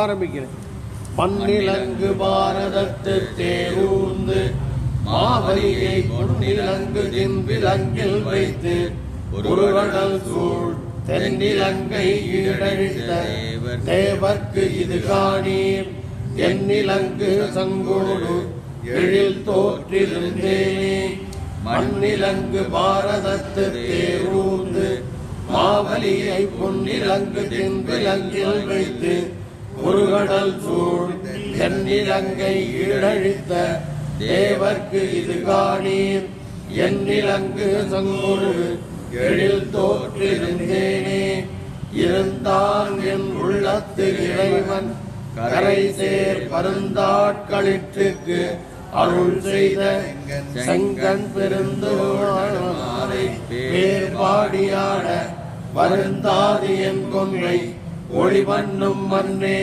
ஆரம்பிக்கிறேன். மண்ணிலங்கு பாரதத்து தேரூந்து மாவலியை பொன்னிலங்கு தின்விலங்கில் வைத்து ஒரு சூழ் தென்னிலங்கை ஈடழித்த தேவர்க்கு இது காணீர். தென்னிலங்கு சங்கோடு எழில் தோற்றிருந்தேனே. மண்ணிலங்கு பாரதத்து தேரூந்து மாவலியை பொன்னிலங்கு தென்விலங்கில் வைத்து ஒரு கடல் சூழ் தென்னிலங்கை ஈழழித்த தேவர்க்கு இது காணீர். எண்ணிலங்கு சங்குரு எழில் தோற்றிருந்தேனே. இருந்தான் என் உள்ளத்து இறைவன் கரை சேர் பருந்தாட்களிற்றுக்கு அருள் செய்த செங்கன் பெருந்தோழை பேர் பாடியாட வருந்தாது என் கொன்றை ஒளிவண்ணும் மன்னே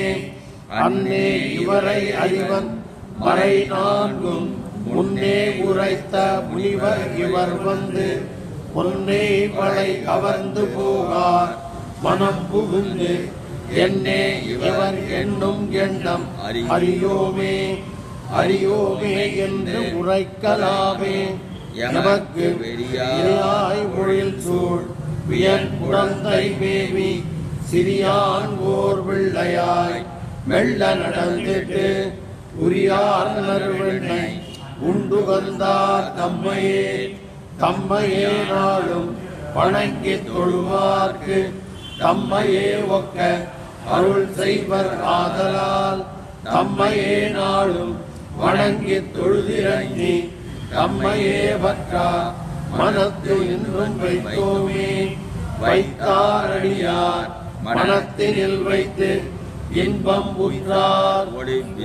அன்னே இவரை அறிவன். மறை நான்கும் முன்னே உரைத்த முனிவர் இவர் வந்து பொன்னே வளை கவர்ந்து போகார். மனம் புகுந்து என்னே இவர் எண்ணும் எண்ணம் அறியோமே அறியோமே என்று உரைக்கலாமே. எமக்கு வெளியாய் மொழில் சூழ் வியன் குழந்தை மேவி சிறியான் ஓர் பிள்ளையாய் மெல்ல நடந்திட்டு உரியார் நறுவெண்ணை உண்டு வந்தார் தம்மையே தம்மையே நாளும் வணங்கி தொழுவார்க்கு தம்மையே ஒக்க அருள் செய்வர் ஆதலால் தம்மையே நாளும் வணங்கி தொழுதிறங்கி தம்மையே பற்றா மனத்து இன்றும் வைத்தோமே வைத்தாரடியார் மனத்தினில் வைத்து இன்பம் உற்றார்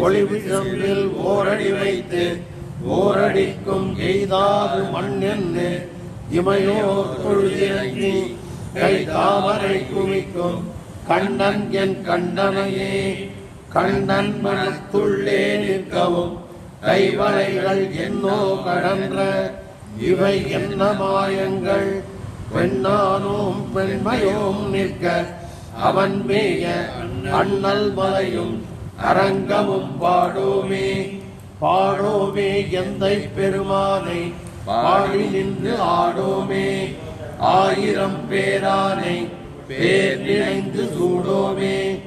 ஒளிவிழம்பில் ஓரடி வைத்து ஓரடிக்கும் எய்தாது மண்ணென்று இமையோர் தொழுதிறங்கி கை தாமரை குவிக்கும் கண்ணன் என் கண்டனையே. கண்ணன் மனத்துள்ளே நிற்கவும் கைவளைகள் என்னோ கடன்ற இவை என்ன மாயங்கள் பெண்ணானோம் பெண்மையோம் நிற்க அவன் மேய அண்ணல் மலையும் அரங்கமும் பாடோமே. பாடோமே எந்தை பெருமானை பாடி நின்று ஆடோமே. ஆயிரம் பேரானை பேர் நினைந்து சூடோமே.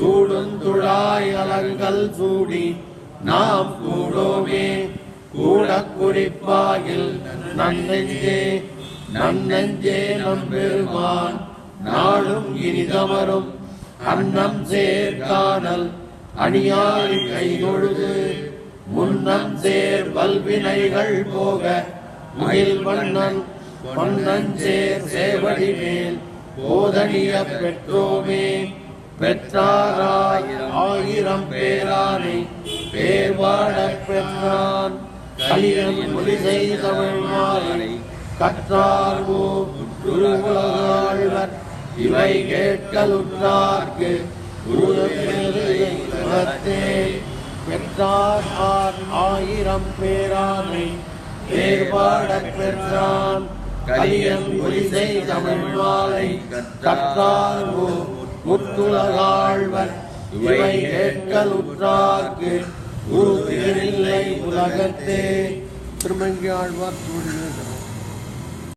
சூடுந்துழாய் அலங்கள் சூடி நாம் கூடோமே. கூட குறிப்பாயில் நன்னெஞ்சே நன்னெஞ்சே நம்பெருமான் நாளும் இனிதமரும் அன்னம் சேர்கானல் அணியாய் கைகொழுது முன்னம் சேர் வல்வினைகள் போக மயில் வண்ணன் பொன்னஞ்சேர் சேவடி மேல். போதனிய பெற்றோமே பெற்றாராய் ஆயிரம் பேரானை பேர் வாழப் பெற்றான். கலியன் மொழி செய்தவள் மாலை கற்றார்வோ குருகுலகாழ்வர் இவை கேட்கலுற்றார்க்கு குருதே பெற்றார் ஆர் ஆயிரம் பேரானை பேர் பெற்றான். கலியன் மொழி செய்தவள் மாலை கற்றார்வோ முத்துலகாழ்வர். இவை கேட்கலுற்றார்க்கு குரு இல்லை உலகத்தே. திருமங்கி ஆழ்வார் சூழ்நிலை